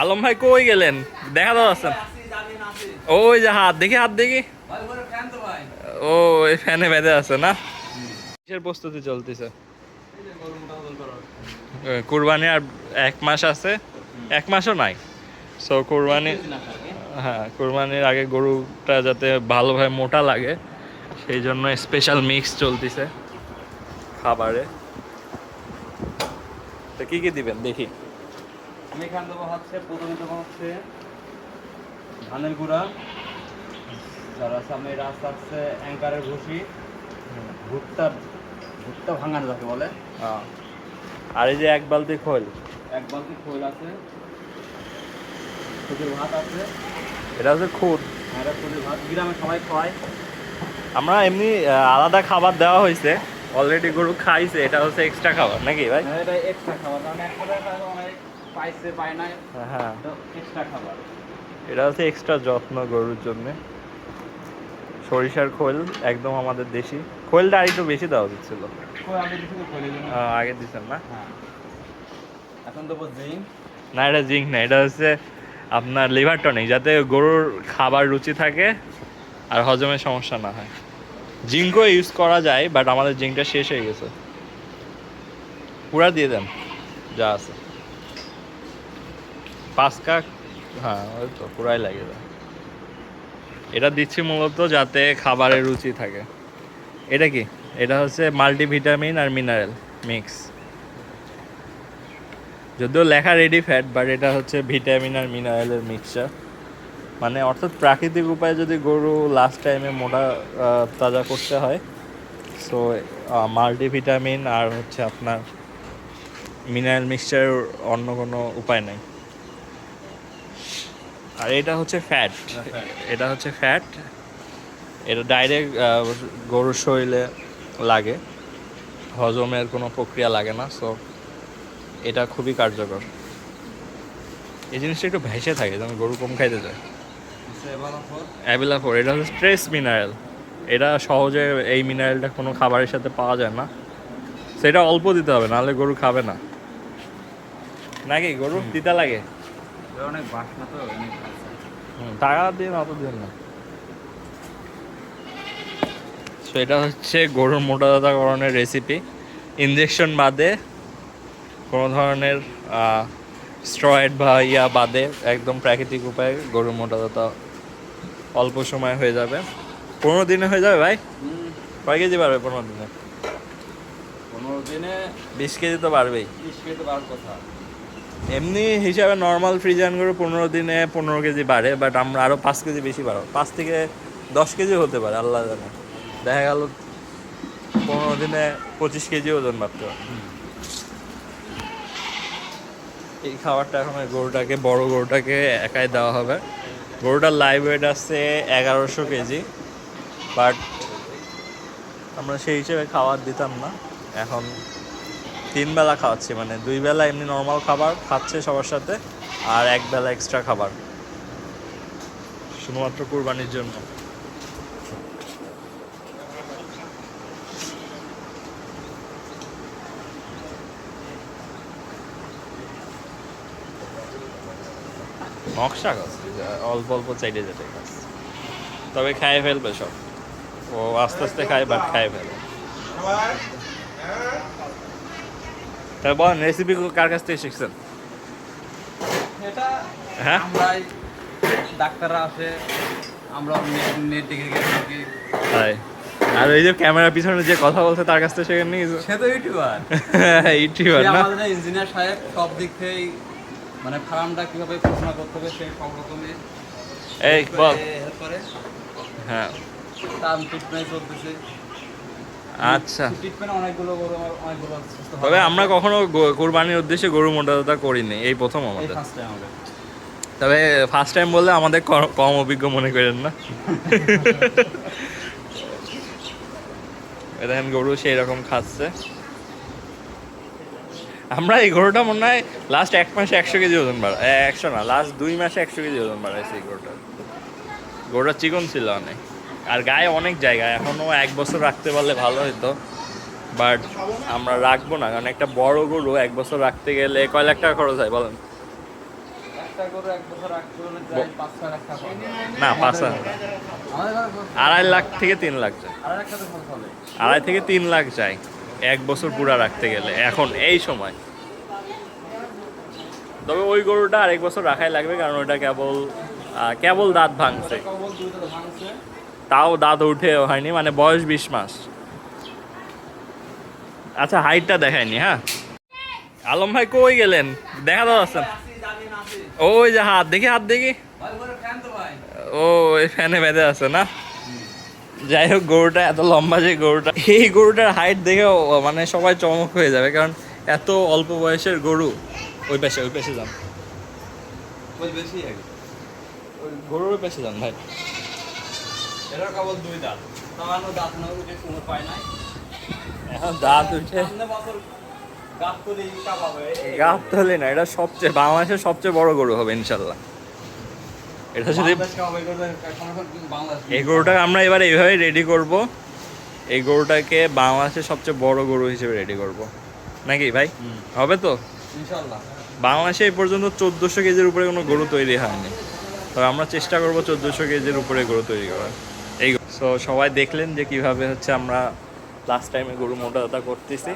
আলম ভাই কই গেলেন? দেখা যাচ্ছে ওই যে হাত, দেখি হাত, দেখি। ও, এই ফ্যানে বেঁধে আছে না? কিসের প্রস্তুতি চলতেছে? কুরবানি আর এক মাস আছে। এক মাসও নাই। সো কুরবানি হ্যাঁ কুরবানির আগে গরুটা যাতে ভালোভাবে মোটা লাগে, সেই জন্য স্পেশাল মিক্স চলতেছে খাবারে। তো কি কি দিবেন? দেখি। আমি এখান দেবো হচ্ছে প্রথমে দেবো হচ্ছে ধানের গুঁড়া। যারা সামনে রাস্তা আছে অ্যাঙ্কারের ভুসি ভুট্টা ভুট্টা ভাঙানো যাকে বলে। আর এই যে এক বালতি খোল? এক বালতি খোল আছে। খুদের ভাত আছে। এটা হচ্ছে খুদ। একটা খুদের ভাত। গ্রামে সবাই খায়। আমরা এমনি আলাদা খাবার দেওয়া হয়েছে। অলরেডি গরু খাইছে এটা হচ্ছে এক্সট্রা খাবার নাকি ভাই? এটা এক্সট্রা খাবার। কারণ একটা অনেক। পাইছে পায় নাই হ্যাঁ এক্সট্রা খাবার। এটা হচ্ছে এক্সট্রা যত্ন গরুর জন্য। সরিষার খোল একদম আমাদের দেশি। খোলটা আর একটু বেশি দেওয়া আহ, আগে দিচ্ছেন না? হ্যাঁ। এখন দেবো জিঙ্ক। না এটা জিঙ্ক না এটা হচ্ছে আপনার লিভার টনিক। যাতে গরুর খাবার রুচি থাকে আর হজমের সমস্যা না হয়। জিঙ্কও ইউজ করা যায় বাট আমাদের জিঙ্কটা শেষ হয়ে গেছে। পুরা দিয়ে দেন যা আছে। পাঁচ কাক? হ্যাঁ ওই তো পুরাই লাগে এটা দিচ্ছি মূলত যাতে খাবারের রুচি থাকে। এটা কি? এটা হচ্ছে মাল্টিভিটামিন আর মিনারেল মিক্স। যদিও লেখা রেডি ফ্যাট বাট এটা হচ্ছে ভিটামিন আর মিনারেলের মিক্সচার মানে অর্থাৎ প্রাকৃতিক উপায়ে যদি গরু লাস্ট টাইমে মোটা তাজা করতে হয় সো মাল্টিভিটামিন আর হচ্ছে আপনার মিনারেল মিক্সচার অন্য কোনো উপায় নাই। আর এটা হচ্ছে ফ্যাট এটা হচ্ছে ফ্যাট এটা ডাইরেক্ট গরুর শরীরে লাগে। হজমের কোনো প্রক্রিয়া লাগে না সো এটা খুবই কার্যকর। এই জিনিসটা একটু ভেসে থাকে যেমন গরু কম খাইতে যায় অ্যাবিলাফোর এটা হচ্ছে স্ট্রেস মিনারেল এটা সহজে এই মিনারেলটা কোনো খাবারের সাথে পাওয়া যায় না। সেটা অল্প দিতে হবে নাহলে গরু খাবে না। নাকি গরু? দিতে লাগে? অনেক বাসনা তো টাকা দিয়ে অত দিন না। এটা হচ্ছে গরুর মোটাতাজাকরণের রেসিপি ইনজেকশন বাদে কোনো ধরনের স্ট্রয়েড বা ইয়া বাদে একদম প্রাকৃতিক উপায়ে গরুর মোটাতাজা অল্প সময় হয়ে যাবে। পনেরো দিনে হয়ে যাবে ভাই? কয় কেজি পারবে পনেরো দিনে? পনেরো দিনে বিশ কেজি তো পারবেই বিশ কেজি বার কথা। এমনি হিসাবে নর্মাল ফ্রিজান করে পনেরো দিনে পনেরো কেজি বাড়ে বাট আমরা আরও পাঁচ কেজি বেশি বাড়াবো। পাঁচ থেকে দশ কেজি হতে পারে, আল্লাহ জানে। দেখা গেল পনেরো দিনে পঁচিশ কেজি ওজন বাড়তে পারে। এই খাবারটা এখন গরুটাকে, বড় গরুটাকে একাই দেওয়া হবে। গরুটার লাইভ ওয়েট আসছে এগারোশো কেজি বাট আমরা সেই হিসেবে খাবার দিতাম না। এখন তিন বেলা খাওয়াচ্ছি মানে দুই বেলা এমনি নর্মাল খাবার খাচ্ছে সবার সাথে আর এক বেলা এক্সট্রা খাবার। শুধুমাত্র কুরবানির জন্য। নকশা গাছ অল্প অল্প চাইলে যেতে গাছ। তবে খায় ফেলবে সব। ও আস্তে আস্তে খায় বাট খায় ফেলবে তাহলে বলেন রেসিপি কার কাছ থেকে শিখছেন? এটা হ্যাঁ? আমরাই ডাক্তাররা আসে আমরা নেট দেখে থাকি তাই। আর ওই যে ক্যামেরার পিছনে যে কথা বলছে তার কাছ থেকে শেখেন নি সে তো ইউটিউবার। ইউটিউবার না? আমাদের ইঞ্জিনিয়ার সাহেব সব দিক থেকেই মানে ফার্মটা কীভাবে পড়াশোনা করতে হবে সেই সব রকমের এই বল। হেল্প করে। হ্যাঁ। তার ট্রিটমেন্ট চলতেছে। আচ্ছা। তবে আমরা কখনো কোরবানির উদ্দেশ্যে গরু করিনি এই প্রথম আমাদের। তবে ফার্স্ট টাইম বললে আমাদের কম অভিজ্ঞ মনে করেন না? দেখেন গরু সেই রকম খাচ্ছে। আমরা এই গরুটা মনে হয় লাস্ট এক মাসে একশো কেজি ওজন বাড়া একশো না লাস্ট দুই মাসে একশো কেজি ওজন বাড়াইছে এই গরুটা গরুটা চিকন ছিল অনেক। আর গায়ে অনেক জায়গা এখনও এক বছর রাখতে পারলে ভালো হতো বাট আমরা রাখব না কারণ একটা বড় গরু এক বছর রাখতে গেলে কয় লাখ টাকা খরচ হয় বলেন। না পাঁচ আড়াই লাখ থেকে তিন লাখ যায়। আড়াই থেকে তিন লাখ যায় এক বছর পুরা রাখতে গেলে এখন এই সময়। তবে ওই গরুটা আরেক বছর রাখাই লাগবে কারণ ওটা কেবল কেবল দাঁত ভাঙছে। তাও দাঁত উঠে হয়নি মানে বয়স বিশ মাস। আচ্ছা হাইটটা দেখায়নি হ্যাঁ? আলম ভাই কই গেলেন? দেখা যাচ্ছে ওই যে হাত দেখি হাত দেখি। ও এই ফ্যানে বেঁধে আছে না? যাই হোক গরুটা এত লম্বা যে গরুটা এই গরুটার হাইট দেখে মানে সবাই চমক হয়ে যাবে কারণ এত অল্প বয়সের গরু। ওই পাশে ওই পাশে যান। গরুর পাশে যান ভাই। এটার কেবল দুই দাঁত। সামান্য দাঁত না উঠে সময় পায় নাই। এখন দাঁত উঠে তুলি না এটা সবচেয়ে বাংলাদেশের সবচেয়ে বড় গরু হবে ইনশাল্লাহ। এটা যদি এই গরুটাকে আমরা এবার এইভাবে রেডি করব। এই গরুটাকে বাংলাদেশের সবচেয়ে বড় গরু হিসেবে রেডি করব। নাকি ভাই? হবে তো? বাংলাদেশে এই পর্যন্ত চোদ্দোশো কেজির উপরে কোনো গরু তৈরি হয়নি। তবে আমরা চেষ্টা করব চোদ্দোশো কেজির উপরে গরু তৈরি করার। সো সবাই দেখলেন যে কীভাবে হচ্ছে আমরা লাস্ট টাইমে গরু মোটা করতেছি।